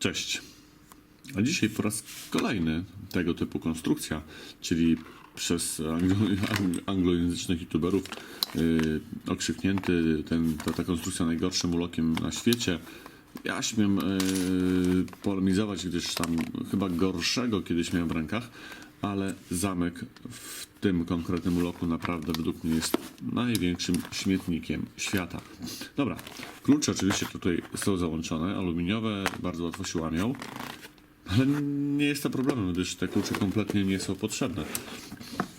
Cześć. A dzisiaj po raz kolejny tego typu konstrukcja, czyli przez anglo, ang- anglojęzycznych youtuberów yy, okrzyknięty ten, ta, ta konstrukcja najgorszym ulokiem na świecie. Ja śmiem yy, polemizować, gdyż tam chyba gorszego kiedyś miałem w rękach, ale zamek w tym konkretnym uloku naprawdę według mnie jest największym śmietnikiem świata. Dobra, klucze oczywiście tutaj są załączone, aluminiowe, bardzo łatwo się łamią. Ale nie jest to problemem, gdyż te klucze kompletnie nie są potrzebne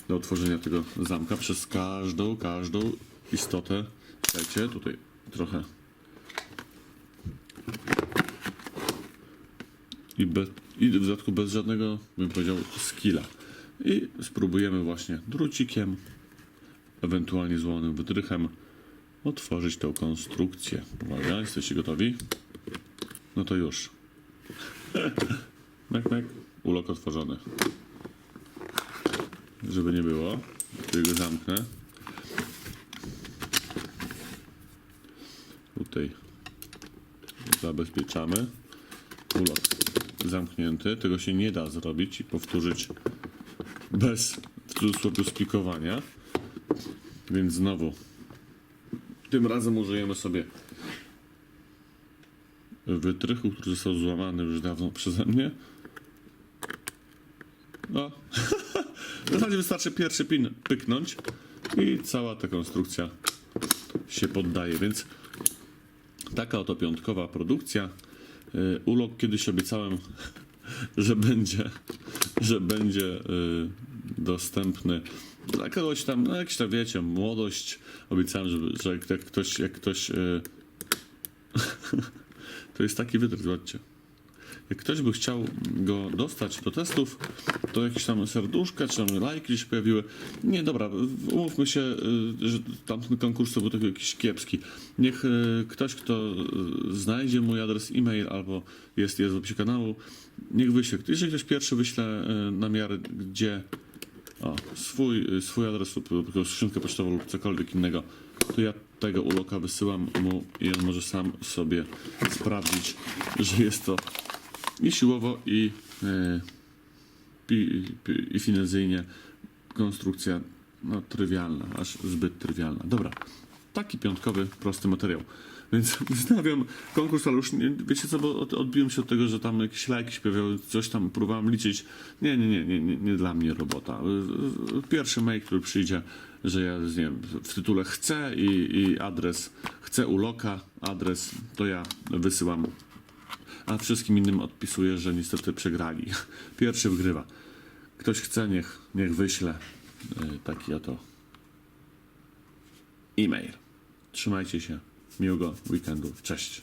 do otworzenia tego zamka przez każdą, każdą istotę. Słuchajcie, tutaj trochę. I, be, I w dodatku bez żadnego, bym powiedział, skilla. I spróbujemy właśnie drucikiem, ewentualnie złomonym wydrychem, otworzyć tą konstrukcję. Uwaga, jesteście gotowi? No to już. Mek, mek. Ulok otworzony. Żeby nie było. Tu go zamknę. Tutaj zabezpieczamy. Ulok zamknięty. Tego się nie da zrobić i powtórzyć bez w cudzysłowie splikowania. Więc znowu tym razem użyjemy sobie wytrychu, który został złamany już dawno przeze mnie. No. w zasadzie wystarczy pierwszy pin pyknąć i cała ta konstrukcja się poddaje, więc taka oto piątkowa produkcja. Y, Ulok kiedyś obiecałem, że będzie, że będzie y, dostępny dla kogoś tam, no jakś tam wiecie, młodość. Obiecałem, że, jak, jak ktoś, jak ktoś y, to jest taki wytrych, zobaczcie. Jak ktoś by chciał go dostać do testów, to jakieś tam serduszka czy tam lajki się pojawiły. Nie, dobra, umówmy się, y, że tamten konkurs to był taki jakiś kiepski. Niech y, ktoś, kto y, znajdzie mój adres e-mail albo jest, jest w opisie kanału, niech wyśle. Jeżeli ktoś pierwszy wyśle namiary, gdzie o, swój, swój adres lub skrzynkę pocztową lub cokolwiek innego, to ja tego uloka wysyłam mu i on może sam sobie sprawdzić, że jest to i siłowo, i, e, i, i, financyjnie konstrukcja no, trywialna, aż zbyt trywialna. Dobra, taki piątkowy, prosty materiał. Więc wznawiam konkurs, ale już nie, wiecie co, bo od, odbiłem się od tego, że tam jakieś lajki pojawiały, coś tam próbowałem liczyć. Nie, nie, nie, nie, nie, nie dla mnie robota. Y, y, Pierwszy mail, który przyjdzie, że ja nie wiem, w tytule chcę i, i adres, chcę uloka, adres, to ja wysyłam. A wszystkim innym odpisuję, że niestety przegrali. Pierwszy wygrywa. Ktoś chce, niech, niech wyśle y, taki oto e-mail. Trzymajcie się. Miłego weekendu. Cześć.